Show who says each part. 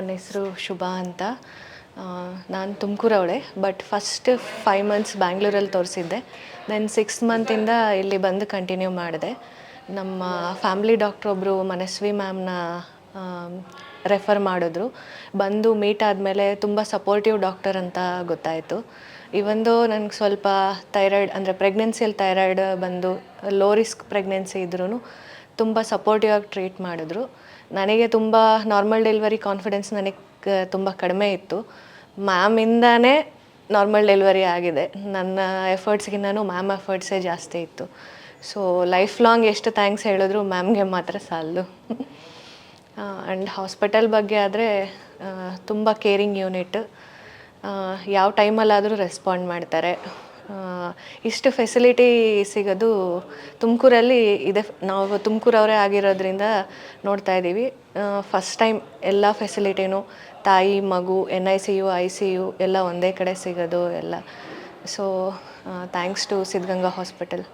Speaker 1: ನನ್ನ ಹೆಸರು ಶುಭಾ ಅಂತ. ನಾನು ತುಮಕೂರವಳೆ ಬಟ್ ಫಸ್ಟ್ ಫೈವ್ ಮಂತ್ಸ್ ಬ್ಯಾಂಗ್ಳೂರಲ್ಲಿ ತೋರಿಸಿದ್ದೆ. ದೆನ್ ಸಿಕ್ಸ್ ಮಂತಿಂದ ಇಲ್ಲಿ ಬಂದು ಕಂಟಿನ್ಯೂ ಮಾಡಿದೆ. ನಮ್ಮ ಫ್ಯಾಮಿಲಿ ಡಾಕ್ಟ್ರ್ ಒಬ್ಬರು ಮನಸ್ವಿ ಮ್ಯಾಮ್ನ ರೆಫರ್ ಮಾಡಿದ್ರು. ಬಂದು ಮೀಟ್ ಆದಮೇಲೆ ತುಂಬ ಸಪೋರ್ಟಿವ್ ಡಾಕ್ಟರ್ ಅಂತ ಗೊತ್ತಾಯಿತು. ಇವಂದು ನನಗೆ ಸ್ವಲ್ಪ ಥೈರಾಯ್ಡ್ ಅಂದರೆ ಪ್ರೆಗ್ನೆನ್ಸಿಯಲ್ಲಿ ಥೈರಾಯ್ಡ್ ಬಂದು ಲೋ ರಿಸ್ಕ್ ಪ್ರೆಗ್ನೆನ್ಸಿ ಇದ್ರೂ ತುಂಬ ಸಪೋರ್ಟಿವ್ ಆಗಿ ಟ್ರೀಟ್ ಮಾಡಿದ್ರು. ನನಗೆ ತುಂಬ ನಾರ್ಮಲ್ ಡೆಲಿವರಿ ಕಾನ್ಫಿಡೆನ್ಸ್ ನನಗೆ ತುಂಬ ಕಡಿಮೆ ಇತ್ತು. ಮ್ಯಾಮಿಂದಾನೇ ನಾರ್ಮಲ್ ಡೆಲಿವರಿ ಆಗಿದೆ. ನನ್ನ ಎಫರ್ಟ್ಸ್ಗಿಂತನೂ ಮ್ಯಾಮ್ ಎಫರ್ಟ್ಸೇ ಜಾಸ್ತಿ ಇತ್ತು. ಸೊ ಲೈಫ್ ಲಾಂಗ್ ಎಷ್ಟು ಥ್ಯಾಂಕ್ಸ್ ಹೇಳಿದ್ರು ಮ್ಯಾಮ್ಗೆ ಮಾತ್ರ ಸಾಲದು. ಆ್ಯಂಡ್ ಹಾಸ್ಪಿಟಲ್ ಬಗ್ಗೆ ಆದರೆ ತುಂಬ ಕೇರಿಂಗ್ ಯೂನಿಟ್ ಯಾವ ಟೈಮಲ್ಲಾದರೂ ರೆಸ್ಪಾಂಡ್ ಮಾಡ್ತಾರೆ. ಇಷ್ಟು ಫೆಸಿಲಿಟಿ ಸಿಗೋದು ತುಮಕೂರಲ್ಲಿ ಇದೆ. ನಾವು ತುಮಕೂರವರೇ ಆಗಿರೋದ್ರಿಂದ ನೋಡ್ತಾ ಇದ್ದೀವಿ. ಫಸ್ಟ್ ಟೈಮ್ ಎಲ್ಲ ಫೆಸಿಲಿಟಿನೂ ತಾಯಿ, ಮಗು N I C U I C U ಎಲ್ಲ ಒಂದೇ ಕಡೆ ಸಿಗೋದು ಎಲ್ಲ. So thanks to Siddhaganga hospital